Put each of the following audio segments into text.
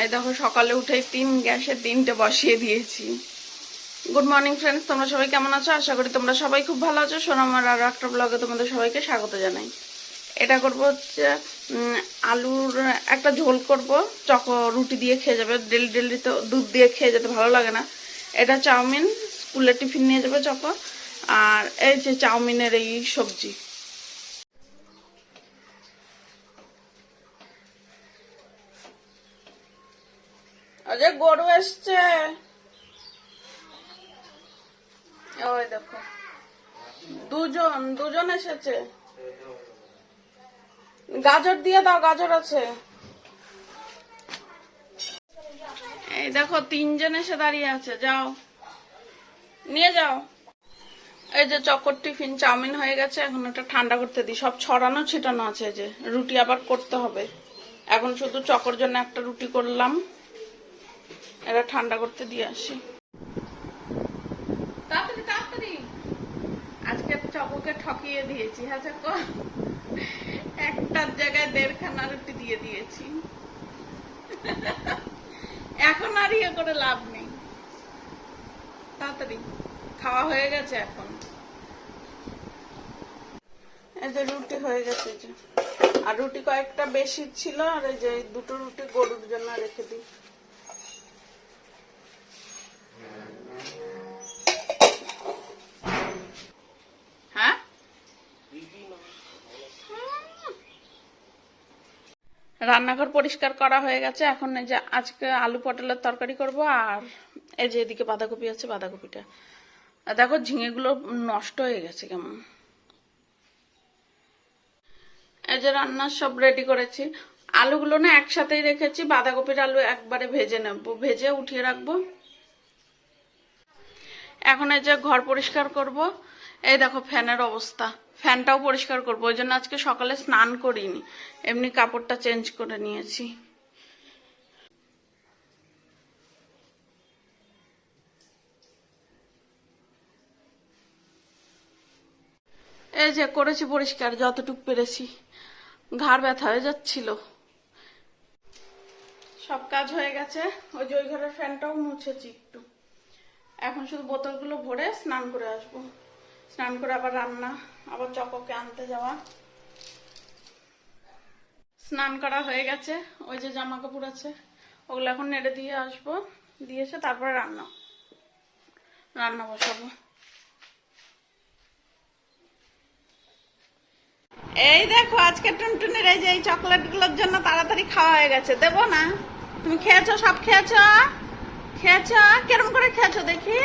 এই দেখো, সকালে উঠেই তিন গ্যাসে তিনটে বসিয়ে দিয়েছি। গুড মর্নিং ফ্রেন্ডস তোমরা সবাই কেমন আছো? আশা করি তোমরা সবাই খুব ভালো আছো। শোনো, আমার আরও একটা ব্লগে তোমাদের সবাইকে স্বাগত জানাই। এটা করব হচ্ছে আলুর একটা ঝোল করব। চক, রুটি দিয়ে খেয়ে যাবে। ডেলি ডেলি তো দুধ দিয়ে খেয়ে যেতে ভালো লাগে না। এটা চাউমিন, স্কুলের টিফিন নিয়ে যাবে চক। আর এই যে চাউমিনের এই সবজি। যে গরু এসছে। ওই দেখো। দুজন দুজন এসেছে। গাজর দিয়ে দাও, গাজর আছে। এই দেখো, তিনজন এসে দাঁড়িয়ে আছে। যাও। নিয়ে যাও। এই যে চকর টিফিন, চাউমিন হয়ে গেছে। এখন এটা ঠান্ডা করতে দিই। সব ছড়ানো, ছিটানো আছে যে। রুটি আবার করতে হবে। এখন শুধু চকর জন্য একটা রুটি করলাম। এটা ঠান্ডা করতে দিয়ে আসি। তাড়াতাড়ি তাড়াতাড়ি। আজকে ঠকিয়ে দিয়েছি হ্যাঁ চক একটার জায়গায় দেড়খানা রুটি দিয়ে দিয়েছি। এখন আর ইয়ে করে লাভ নেই। তাড়াতাড়ি, খাওয়া হয়ে গেছে এখন। এই যে রুটি হয়ে গেছে যে। আর রুটি কয়েকটা বেশি ছিল, আর এই যে দুটো রুটি গরুর জন্য রেখে দিই। রান্নাঘর পরিষ্কার করা হয়ে গেছে। এখন এই যে আজকে আলু পটলের তরকারি করব আর এই যে এদিকে বাঁধাকপি আছে, বাঁধাকপিটা। দেখো ঝিঙেগুলো নষ্ট হয়ে গেছে কেমন। এই যে রান্নার সব রেডি করেছি। আলুগুলো না একসাথেই রেখেছি, বাঁধাকপির আলু একবারে ভেজে নেব, ভেজে উঠিয়ে রাখব। এখন এই যে ঘর পরিষ্কার করব, এই দেখো ফ্যানের অবস্থা। ফ্যানটাও পরিষ্কার করব, ওই জন্য আজকে সকালে স্নান করিনি, এমনি কাপড়টা চেঞ্জ করে নিয়েছি। এই যে করেছি পরিষ্কার, যতটুক পেরেছি। ঘাড় ব্যথা হয়ে যাচ্ছিল। সব কাজ হয়ে গেছে, ওই যে ওই ঘরের ফ্যানটাও মুছেছি একটু। এখন শুধু বোতলগুলো ভরে স্নান করে আসব। স্নান করে আবার রান্না, আবার চককে আনতে যাওয়া। স্নান করা হয়ে গেছে, ওই যে জামা কাপড় আছে, ওগুলো এখন নেড়ে দিয়ে আসব, দিয়ে এসে তারপরে রান্না রান্না বসাবো। এই দেখো, আজকে টুনটুনির এই যে এই চকলেটগুলোর জন্য তাড়াতাড়ি খাওয়া হয়ে গেছে। দেবো না? তুমি খেয়েছো, সব খেয়েছো? খেয়েছো? কেরম করে খেয়েছো দেখি?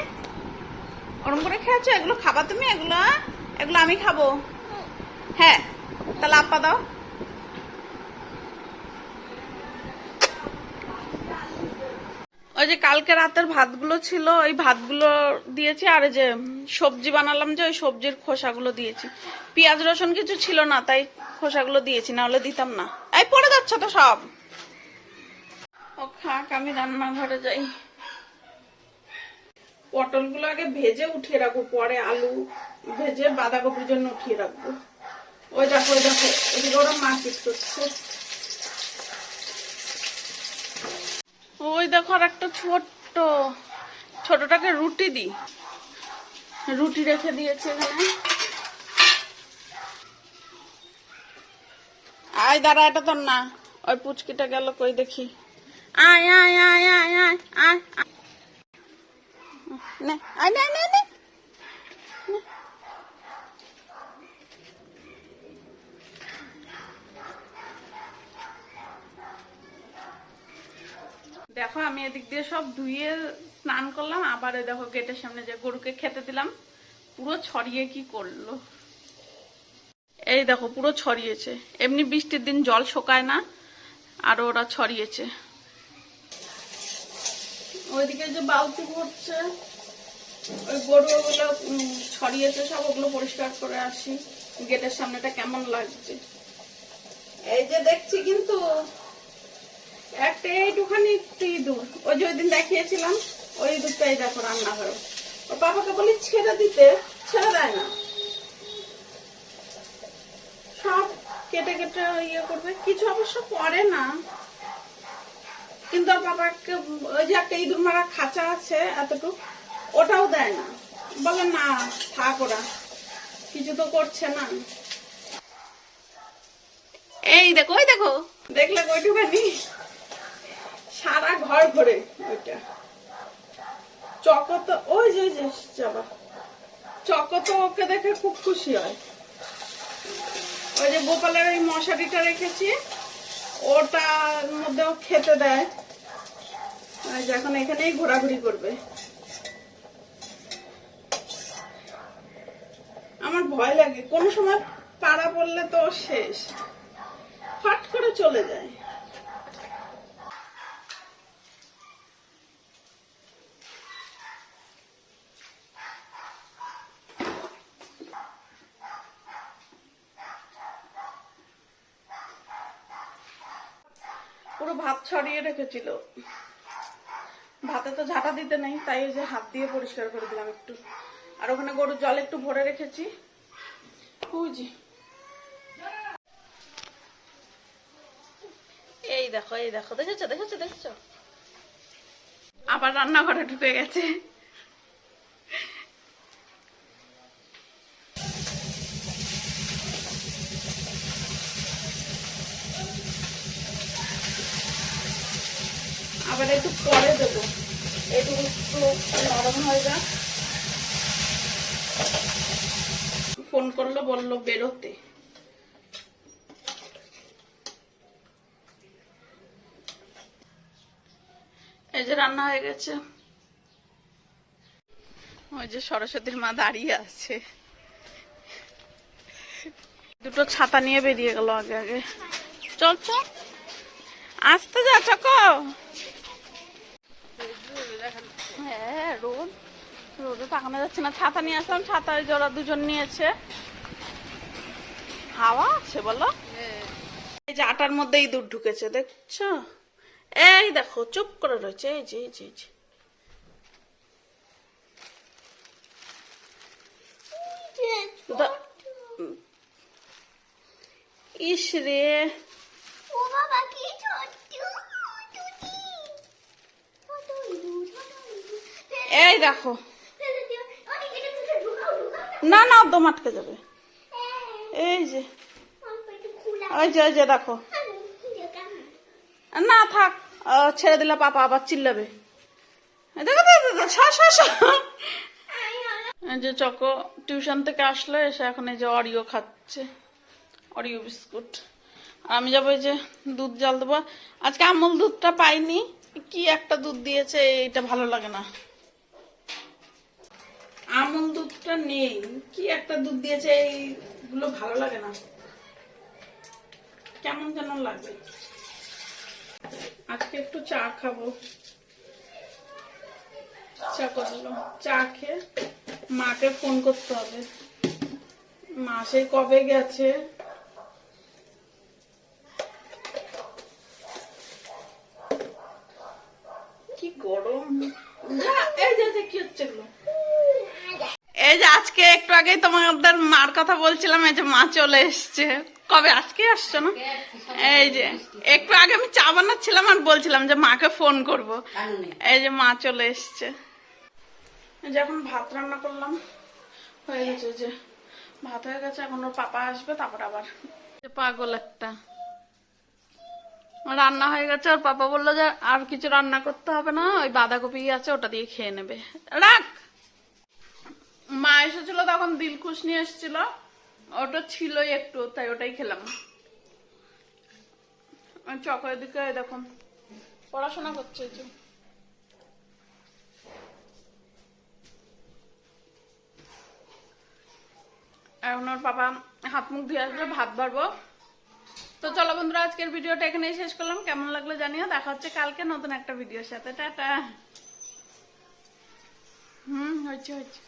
ওরম করে খেয়েছো? এগুলো খাবা তুমি? এগুলো? এগুলো আমি খাব। হ্যাঁ তাহলে আপা দাও। ওই যে কালকে রাতের ভাতগুলো ছিল, ওই ভাতগুলো দিয়েছি, আর যে সবজি বানালাম যে, ওই সবজির খোসাগুলো দিয়েছি। পেঁয়াজ, রসুন কিছু ছিল না, তাই খোসাগুলো দিয়েছি, না হলে দিতাম না। এই পড়ে যাচ্ছে তো সব। ও খাক, আমি রান্নাঘরে যাই। পটলগুলো আগে ভেজে উঠিয়ে রাখব, পরে আলু ভেজে বাঁধাকপির জন্য উঠিয়ে রাখব। ওই দেখো ওই দেখো ওদিকে ওরা মারপিট করছে। ওই দেখো আর একটা ছোট্ট, ছোটটাকে রুটি দি রুটি রেখে দিয়েছে এখানে। আয় দাঁড়া, এটা তোর না। ওই পুচকিটা গেল কই দেখি। আয় আয় আয় আয় আয় আয়। নে আয় নে নে দেখো, আমি এদিক দিয়ে সব ধুয়ে স্নান করলাম, আবার দেখো গেটের সামনে যে গরুকে খেতে দিলাম। পুরো ছড়িয়ে কি করল? এই দেখো, পুরো ছড়িয়েছে। এমনি বৃষ্টির দিন জল শোকায় না, আর ওরা ছড়িয়েছে। ওইদিকে যে বালতি ভরছে ওই গরু ওগুলো উম, ছড়িয়েছে সব ওগুলো পরিষ্কার করে আসি। গেটের সামনেটা কেমন লাগছে। এই যে দেখছি কিন্তু একটা এইটুখানি ইঁদুর ওই যে ওই দিন দেখিয়েছিলাম ওই ইঁদুরটাই দেখো রান্নাঘরে। ওর বাবাকে বলি ছেড়ে দিতে ছেড়ে দেয় না। সব কেটে কেটে ইয়ে করবে। কিছু অবশ্য করে না। কিন্তু ওর পাপাকে ওই যে একটা ইঁদুর মারা খাঁচা আছে এতটুকু। ওটাও দেয় না। বলে না থাক ওরা। কিছু তো করছে না। এই দেখো ওই দেখো। দেখলে ওইটুখানি সারা ঘর ঘরে ওইটা। চক তো ওই যে যাবা চক তো ওকে দেখে খুব খুশি হয়। ওই যে গোপালের ওই মশারিটা রেখেছি ওটার মধ্যেও খেতে দেয়। এখন এখানেই ঘোরাঘুরি করবে। ভয় লাগে। কোনো সময় পাড়া পড়লে তো শেষ। ফাট করে চলে যায়। পুরো ভাত ছড়িয়ে রেখেছিল। ভাতে তো ঝাঁটা দিতে নেই, তাই যে হাত দিয়ে পরিষ্কার করে দিলাম একটু। আর ওখানে গরুর জল একটু ভরে রেখেছি। এই দেখো এই দেখো দেখেছ দেখেছ দেখেছ? আবার রান্নাঘরে ঢুকে গেছে। আবার একটু পরে দেবো। একটু একটু নরম হয়ে যাক ফোন করল, বলল, বেরোতে। এই যে রান্না হয়ে গেছে। ওই যে সরস্বতীর মা দাঁড়িয়ে আছে। দুটো ছাতা নিয়ে বেরিয়ে গেল আগে আগে। চল চল। আসতে যা, চকো। হ্যাঁ রোদ। রোদে তাকানো যাচ্ছে না। ছাতা নিয়ে আসলাম ছাতার জোড়া দুজন নিয়েছে। হাওয়া আছে বলো? এই যে আটার মধ্যে ইঁদুর ঢুকেছে দেখছ? এই দেখো চুপ করে রয়েছে এই যে যে এই দা- ইস রে। ও বাবা কি। এই দেখো। না। না একদম আটকে যাবে। এই, এই যে। ওই যে ওই যে দেখো। না। থাক। ছেড়ে দিলে পাপা আবার চিল্লাবে। এই দেখো। এই যে চকো টিউশন থেকে আসলো এসে এখন এই যে অরিও খাচ্ছে। Oreo biscuit. আমি যাব এই যে দুধ জাল দেবো। আজকে আমুল দুধটা পাইনি। কি একটা দুধ দিয়েছে এইটা ভালো লাগে না। আমুল দুধটা নেই। কি একটা দুধ দিয়েছে এইগুলো ভালো লাগে না। কেমন কেন লাগবে আজকে একটু চা খাব। চা করল। চা খেয়ে মাকে ফোন করতে হবে। মা সেই কবে গেছে? কি গরম। এই যে, কি হচ্ছে এগুলো? এই যে আজকে একটু আগেই তোমাদের মার কথা বলছিলাম এই যে মা চলে এসছে। কবে? আজকে আসছো না? এই যে একটু আগে আমি চা বানাচ্ছিলাম আর বলছিলাম যে মাকে ফোন করব। এই যে মা চলে এসছে। এই যে এখন ভাত রান্না করলাম। হয়ে গেছে যে ভাত হয়ে গেছে এখন ওর পাপা আসবে তারপর আবার পাগল একটা। রান্না হয়ে গেছে ওর পাপা বলল যে আর কিছু রান্না করতে হবে না ওই বাঁধাকপি আছে ওটা দিয়ে খেয়ে নেবে। রাখ! মা এসেছিল তখন দিলখুশ নিয়ে এসেছিল। ওটা ছিলই একটু, তাই ওটাই খেলাম। চকের দিকে দেখুন, পড়াশোনা করছে যে। এখন ওর বাবা হাত মুখ ধুয়ে আসবে, ভাত বাড়বো। তো চলো বন্ধুরা, আজকের ভিডিওটা এখানেই শেষ করলাম। কেমন লাগল জানিও। দেখা হচ্ছে কালকে নতুন একটা ভিডিওর সাথে। টাটা। হুম হচ্ছে হচ্ছে